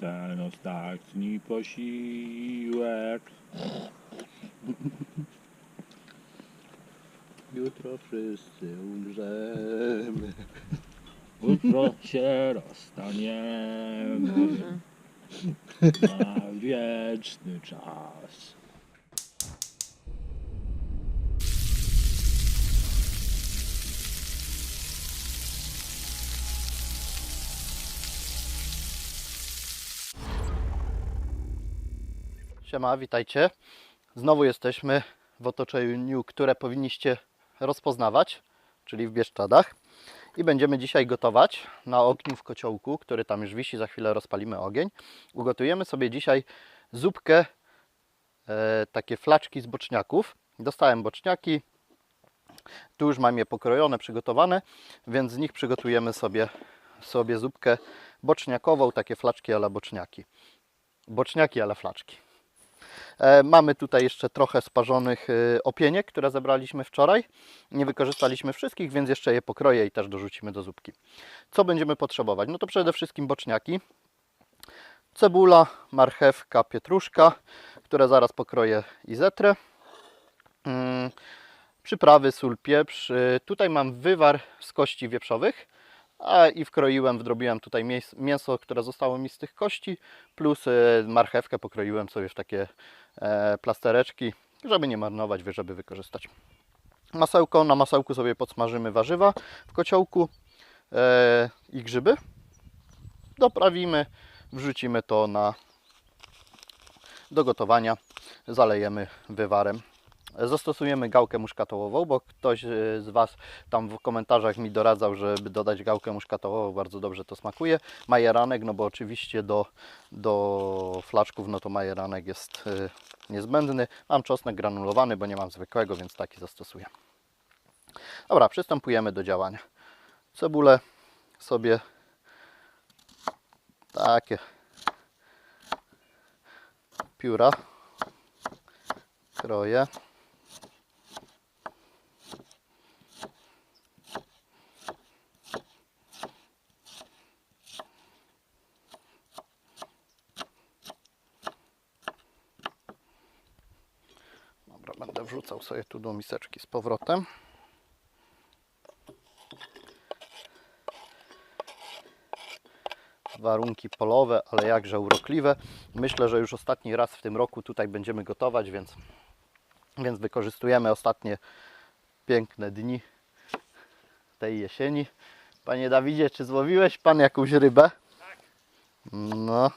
ten ostatni posiłek. Jutro wszyscy umrzemy. Jutro się rozstaniemy na wieczny czas. Siema, witajcie. Znowu jesteśmy w otoczeniu, które powinniście rozpoznawać, czyli w Bieszczadach. I będziemy dzisiaj gotować na ogniu w kociołku, który tam już wisi, za chwilę rozpalimy ogień. Ugotujemy sobie dzisiaj zupkę, e, takie flaczki z boczniaków. Dostałem boczniaki, tu już mam je pokrojone, przygotowane, więc z nich przygotujemy sobie, sobie zupkę boczniakową, takie flaczki ale boczniaki. Boczniaki ale flaczki. E, Mamy tutaj jeszcze trochę sparzonych e, opieniek, które zebraliśmy wczoraj. Nie wykorzystaliśmy wszystkich, więc jeszcze je pokroję i też dorzucimy do zupki. Co będziemy potrzebować? No to przede wszystkim boczniaki, cebula, marchewka, pietruszka, które zaraz pokroję i zetrę. Mm, Przyprawy, sól, pieprz. Y, Tutaj mam wywar z kości wieprzowych. A i wkroiłem, wdrobiłem tutaj mięs- mięso, które zostało mi z tych kości, plus e, marchewkę pokroiłem sobie w takie e, plastereczki, żeby nie marnować, żeby wykorzystać. Masełko, na masełku sobie podsmażymy warzywa w kociołku e, i grzyby. Doprawimy, wrzucimy to na do gotowania, zalejemy wywarem. Zastosujemy gałkę muszkatołową, bo ktoś e, z Was tam w komentarzach mi doradzał, żeby dodać gałkę muszkatołową, bardzo dobrze to smakuje. Majeranek, no bo oczywiście do, do flaczków, no to majeranek jest e, niezbędny. Mam czosnek granulowany, bo nie mam zwykłego, więc taki zastosuję. Dobra, przystępujemy do działania. Cebulę sobie takie pióra kroję. Dobra, wrzucał sobie tu do miseczki z powrotem. Warunki polowe, ale jakże urokliwe. Myślę, że już ostatni raz w tym roku tutaj będziemy gotować, więc, więc wykorzystujemy ostatnie piękne dni tej jesieni. Panie Dawidzie, czy złowiłeś Pan jakąś rybę? No.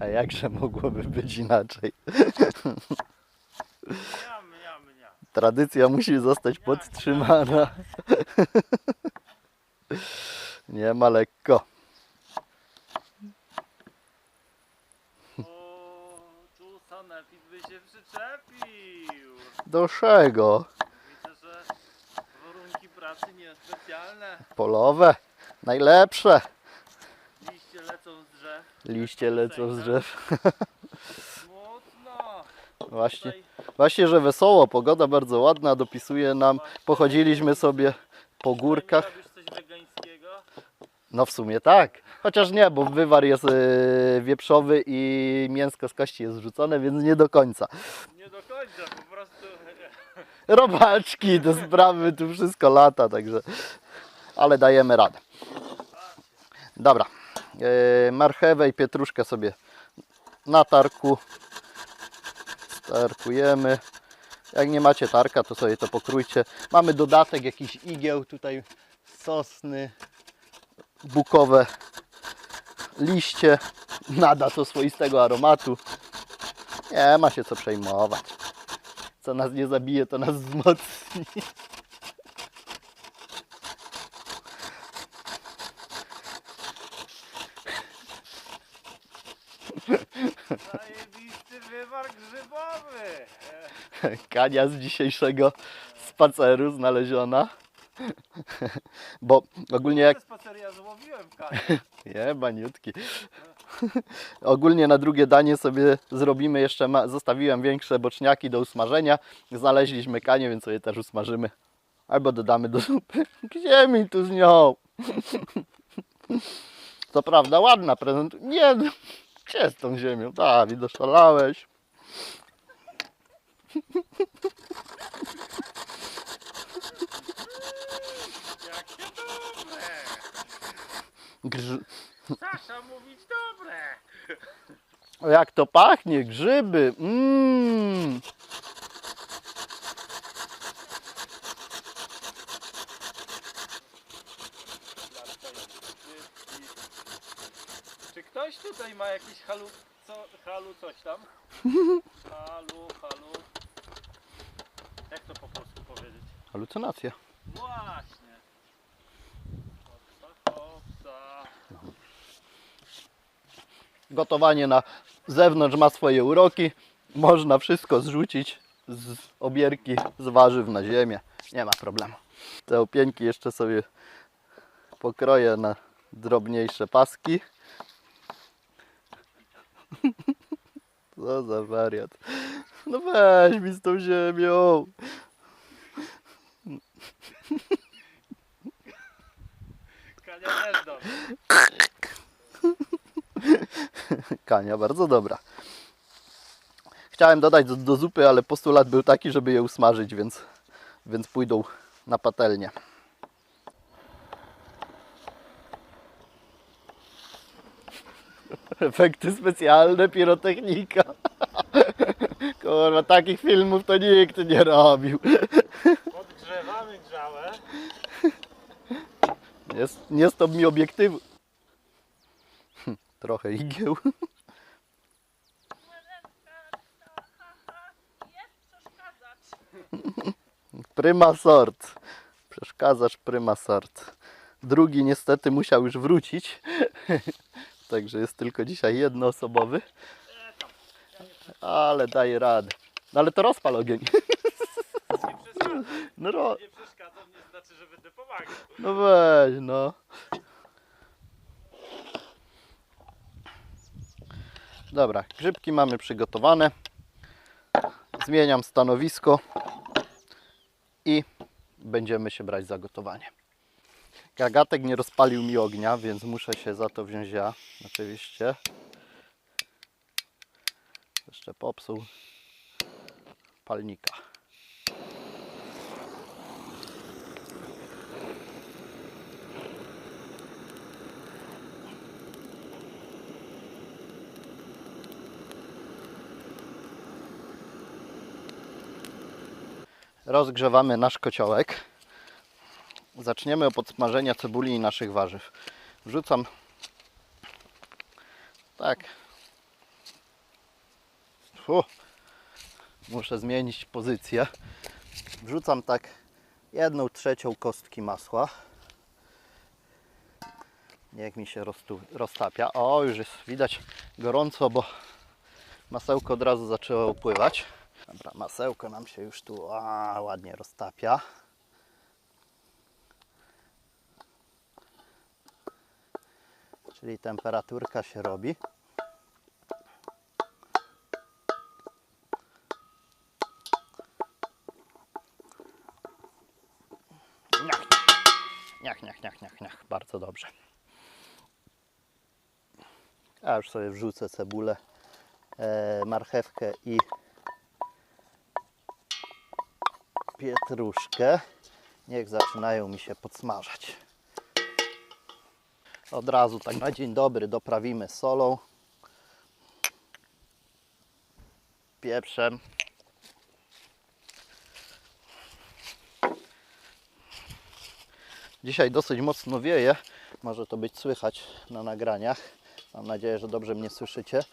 A jakże mogłoby być inaczej? Tradycja musi zostać podtrzymana. Nie ma lekko. Tu sanepid by się przyczepił. Do czego? Widzę, że warunki pracy niespecjalne. Polowe. Najlepsze. Liście lecą z drzew. Liście lecą z drzew. Właśnie, właśnie, że wesoło. Pogoda bardzo ładna, dopisuje nam. Pochodziliśmy sobie po górkach. No w sumie tak. Chociaż nie, bo wywar jest yy, wieprzowy i mięsko z kości jest wrzucone, więc nie do końca. Nie do końca, po prostu. Robaczki, te sprawy, tu wszystko lata, także. Ale dajemy radę. Dobra. Yy, marchewę i pietruszkę sobie na tarku. Starkujemy. Jak nie macie tarka, to sobie to pokrójcie. Mamy dodatek jakiś igieł tutaj, sosny, bukowe liście. Nada to swoistego aromatu. Nie ma się co przejmować. Co nas nie zabije, to nas wzmocni. Zajebisty wywar grzybowy. Kania z dzisiejszego spaceru znaleziona. Bo ogólnie jak... Spacer ja złowiłem kanie. Nie, baniutki. Ogólnie na drugie danie sobie zrobimy jeszcze, ma... zostawiłem większe boczniaki do usmażenia. Znaleźliśmy kanie, więc sobie też usmażymy. albo dodamy do zupy. Gdzie mi tu z nią? Co prawda ładna prezent. Nie, no, gdzie z tą ziemią? Dawid, doszalałeś. Jakie dobre! Grz... Sasza mówić dobre! Jak to pachnie, grzyby. Mmm. Czy ktoś tutaj ma jakiś halu... Co, halu coś tam? Halu, halu. Jak to po polsku powiedzieć? Halucynacja. Właśnie. Hopsa, hopsa. Gotowanie na zewnątrz ma swoje uroki. Można wszystko zrzucić z obierki, z warzyw na ziemię. Nie ma problemu. Te opieńki jeszcze sobie pokroję na drobniejsze paski. Co za wariat. No weź mi z tą ziemią. Kania też dobrze. Kania, bardzo dobra. Chciałem dodać do, do zupy, ale postulat był taki, żeby je usmażyć, więc, więc pójdą na patelnię. Efekty specjalne, pirotechnika. Kurwa, takich filmów to nikt nie robił. Podgrzewamy grzałę. Nie, nie stop mi obiektywu. Trochę igieł. Prima sort. Przeszkadzasz prima sort. Drugi niestety musiał już wrócić. Także jest tylko dzisiaj jednoosobowy. Ale daje radę. No ale to rozpal ogień. No, ro... Nie przeszkadzam, nie znaczy, że będę pomagał. no weź no. Dobra, grzybki mamy przygotowane. Zmieniam stanowisko i będziemy się brać za gotowanie. Gagatek nie rozpalił mi ognia, więc muszę się za to wziąć ja, oczywiście. Jeszcze popsuł palnika. Rozgrzewamy nasz kociołek. Zaczniemy od podsmażenia cebuli i naszych warzyw. Wrzucam tak. Fu. Muszę zmienić pozycję. Wrzucam tak jedną trzecią kostki masła. Niech mi się roztu, roztapia. O, już jest widać gorąco, bo masełko od razu zaczęło upływać. Dobra, masełko nam się już tu a, ładnie roztapia. Czyli temperaturka się robi. Niach, niach, niach, niach, niach, niach. Bardzo dobrze. A już sobie wrzucę cebulę, e, marchewkę i pietruszkę. Niech zaczynają mi się podsmażać. Od razu tak na dzień dobry doprawimy solą, pieprzem. Dzisiaj dosyć mocno wieje. Może to być słychać na nagraniach. Mam nadzieję, że dobrze mnie słyszycie.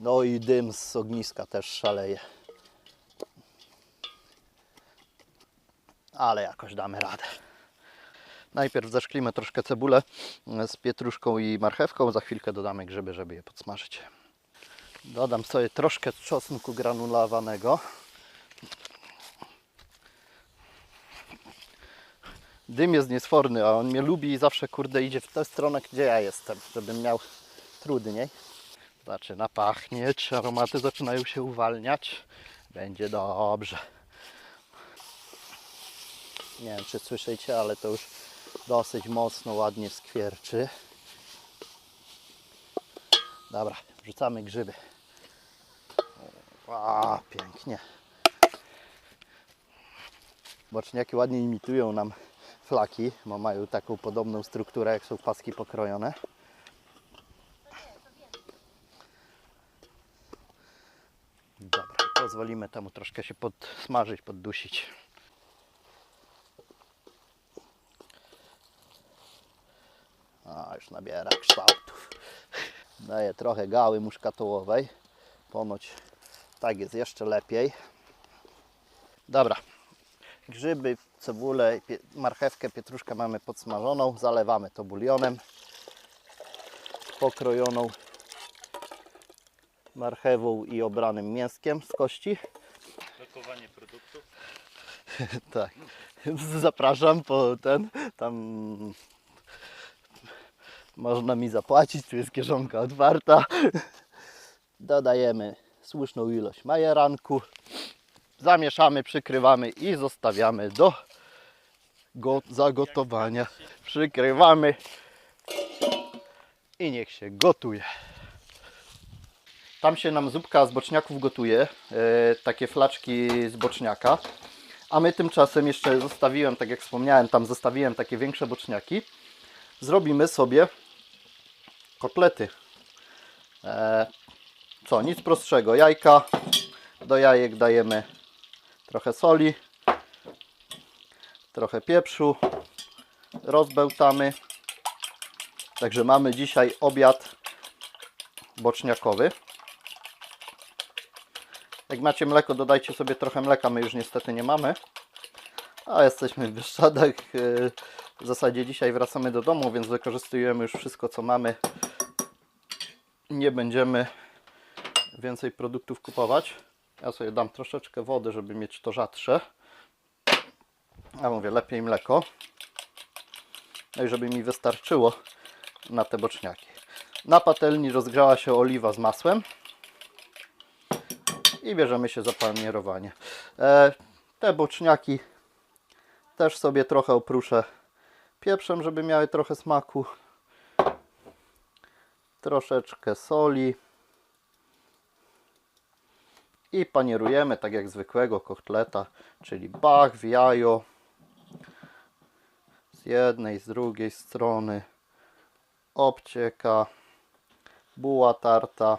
No i dym z ogniska też szaleje. Ale jakoś damy radę. Najpierw zaszklimy troszkę cebulę z pietruszką i marchewką, za chwilkę dodamy grzyby, żeby je podsmażyć. Dodam sobie troszkę czosnku granulowanego. Dym jest niesforny, a on mnie lubi i zawsze kurde idzie w tę stronę, gdzie ja jestem, żebym miał trudniej. Zaczyna pachnieć, aromaty zaczynają się uwalniać. Będzie dobrze. Nie wiem, czy słyszycie, ale to już dosyć mocno, ładnie skwierczy. Dobra, wrzucamy grzyby. A, pięknie. Boczniaki ładnie imitują nam flaki, bo mają taką podobną strukturę, jak są paski pokrojone. Dobra, pozwolimy temu troszkę się podsmażyć, poddusić. A, już nabiera kształtów. Daję trochę gały muszkatołowej. Ponoć tak jest jeszcze lepiej. Dobra. Grzyby, cebulę, marchewkę, pietruszkę mamy podsmażoną. Zalewamy to bulionem. Pokrojoną marchewą i obranym mięskiem z kości. Lokowanie produktu. Tak. Zapraszam po ten. Tam można mi zapłacić, tu jest kieszonka otwarta. Dodajemy słuszną ilość majeranku. Zamieszamy, przykrywamy i zostawiamy do go zagotowania. Przykrywamy i niech się gotuje. Tam się nam zupka z boczniaków gotuje, e, takie flaczki z boczniaka. A my tymczasem jeszcze zostawiłem, tak jak wspomniałem, tam zostawiłem takie większe boczniaki. Zrobimy sobie kotlety. E, co, nic prostszego. Jajka. Do jajek dajemy trochę soli, trochę pieprzu. Rozbełtamy. Także mamy dzisiaj obiad boczniakowy. Jak macie mleko, dodajcie sobie trochę mleka. My już niestety nie mamy. A jesteśmy w Bieszczadach. Yy, W zasadzie dzisiaj wracamy do domu, więc wykorzystujemy już wszystko, co mamy. Nie będziemy więcej produktów kupować. Ja sobie dam troszeczkę wody, żeby mieć to rzadsze. A mówię, lepiej mleko. No i żeby mi wystarczyło na te boczniaki. Na patelni rozgrzała się oliwa z masłem i bierzemy się za panierowanie. E, te boczniaki też sobie trochę opruszę pieprzem, żeby miały trochę smaku. Troszeczkę soli. I panierujemy tak jak zwykłego kotleta, czyli bach w jajo. Z jednej, z drugiej strony obcieka, buła tarta.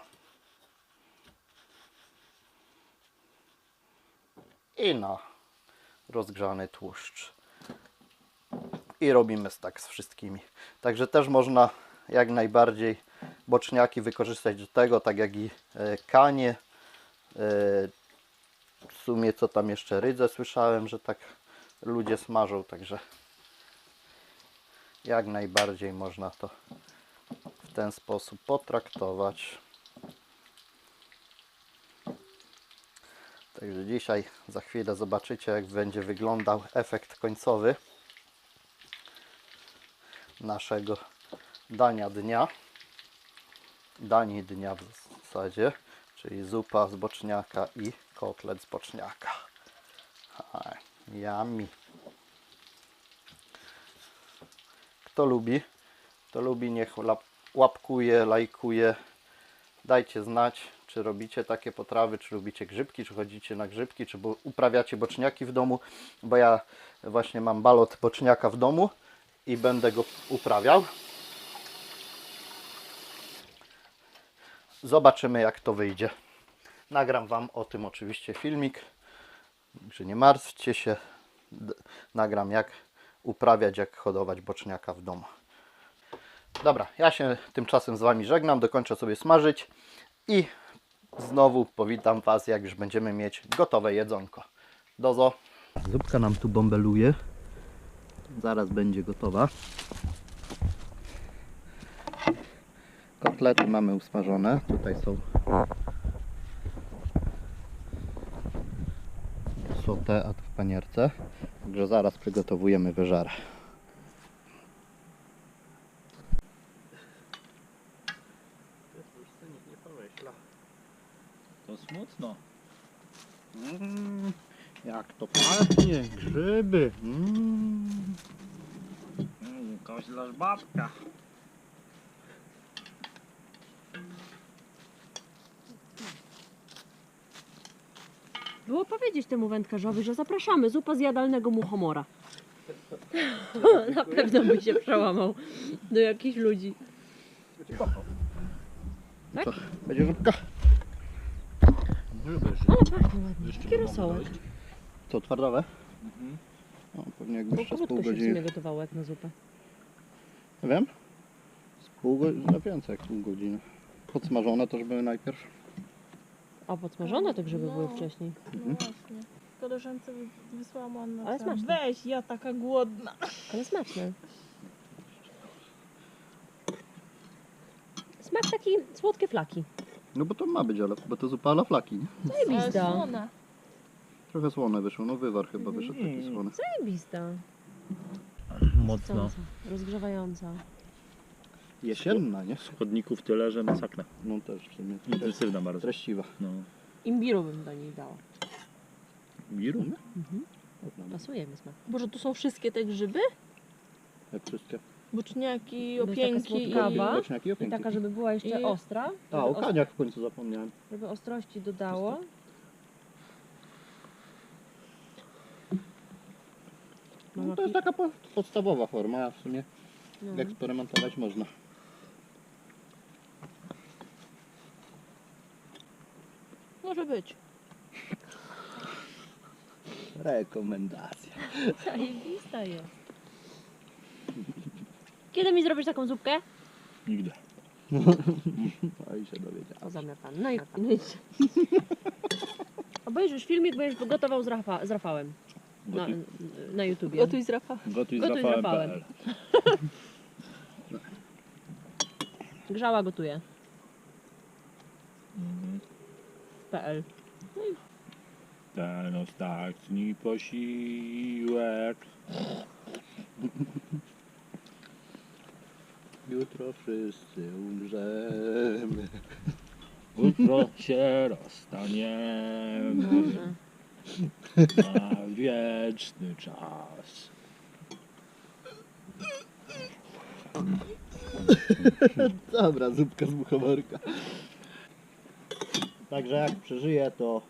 i na rozgrzany tłuszcz. I robimy tak z wszystkimi. Także też można jak najbardziej boczniaki wykorzystać do tego, tak jak i e, kanie. E, W sumie co tam jeszcze rydze słyszałem, że tak ludzie smażą, także jak najbardziej można to w ten sposób potraktować. Także dzisiaj za chwilę zobaczycie jak będzie wyglądał efekt końcowy naszego dania dnia. Dani dnia w zasadzie, czyli zupa z boczniaka i kotlet z boczniaka. Yummy. Kto lubi, kto lubi niech łapkuje, lajkuje. Dajcie znać, czy robicie takie potrawy, czy lubicie grzybki, czy chodzicie na grzybki, czy uprawiacie boczniaki w domu, bo ja właśnie mam balot boczniaka w domu i będę go uprawiał. Zobaczymy jak to wyjdzie. Nagram Wam o tym oczywiście filmik, także nie martwcie się. Nagram jak uprawiać, jak hodować boczniaka w domu. Dobra, ja się tymczasem z Wami żegnam, dokończę sobie smażyć i znowu powitam Was, jak już będziemy mieć gotowe jedzonko. Dozo. Zupka nam tu bąbeluje. Zaraz będzie gotowa. Kotlety mamy usmażone. Tutaj są sotę, a to w panierce. Także zaraz przygotowujemy wyżarę. To smutno. Mm, Jak to pachnie, grzyby. Mm. Koślarz babka. Było powiedzieć temu wędkarzowi, że zapraszamy, zupa z jadalnego muchomora. Na pewno by się przełamał do jakichś ludzi. Tak? Co? Będzie rybka? Grzyby Ale pachnie ładnie. Jeszcze Taki rosołek. Co, twardowe? Mhm. No, pewnie jakby jeszcze z pół się w godziny. sumie gotowało jak na zupę. Nie wiem. Z pół godziny, no więcej jak pół godziny. Podsmażone też były najpierw. A podsmażone te grzyby No. były wcześniej. No właśnie. Koleżance wy- wysłałam Anna. Ale smaczne. Weź, ja taka głodna. Ale smaczne. Smak taki słodkie flaki. No bo to ma być, ale bo to zupa ala flaki, nie? Ale Zajebista. słona. Trochę słone wyszło, no wywar chyba wyszedł taki słony. Zajebista. Mocno. Rozgrzewająca. Jesienna, nie? Składników tyle, że masakra. No też w sumie. Intensywna bardzo. Treściwa. No. Imbiru bym do niej dała. Miru? Mhm. Pasuje mi smak. Boże, tu są wszystkie te grzyby? Jak wszystkie. Buczniaki, opięki i... słodkawa. Boczniaki i taka, żeby była jeszcze I- ostra. A, żeby o os- kaniach w końcu zapomniałem. Żeby ostrości dodało. No, to jest taka po, podstawowa forma, a w sumie no. eksperymentować można. Może być. Rekomendacja. Zajebista jest. Kiedy mi zrobisz taką zupkę? Nigdy. No i się dowiedziałem. O, zamiar pan. No i pan. Obejrzysz filmik, będziesz gotował z, Rafa, z Rafałem na, Gotuj, na YouTubie. Gotuj z Rafa. gotuj z gotuj z Rafałem. Rafałem. Grzała gotuje. Mhm. PL. Ten ostatni posiłek. Jutro wszyscy umrzemy. Jutro się rozstaniemy na wieczny czas. Dobra, zupka z muchomorka. Także jak przeżyję, to,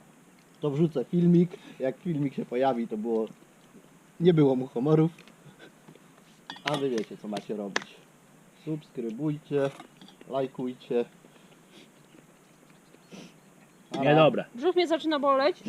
to wrzucę filmik. Jak filmik się pojawi, to było... Nie było muchomorów. A wy wiecie, co macie robić. Subskrybujcie, lajkujcie. Niedobre. Brzuch mnie zaczyna boleć.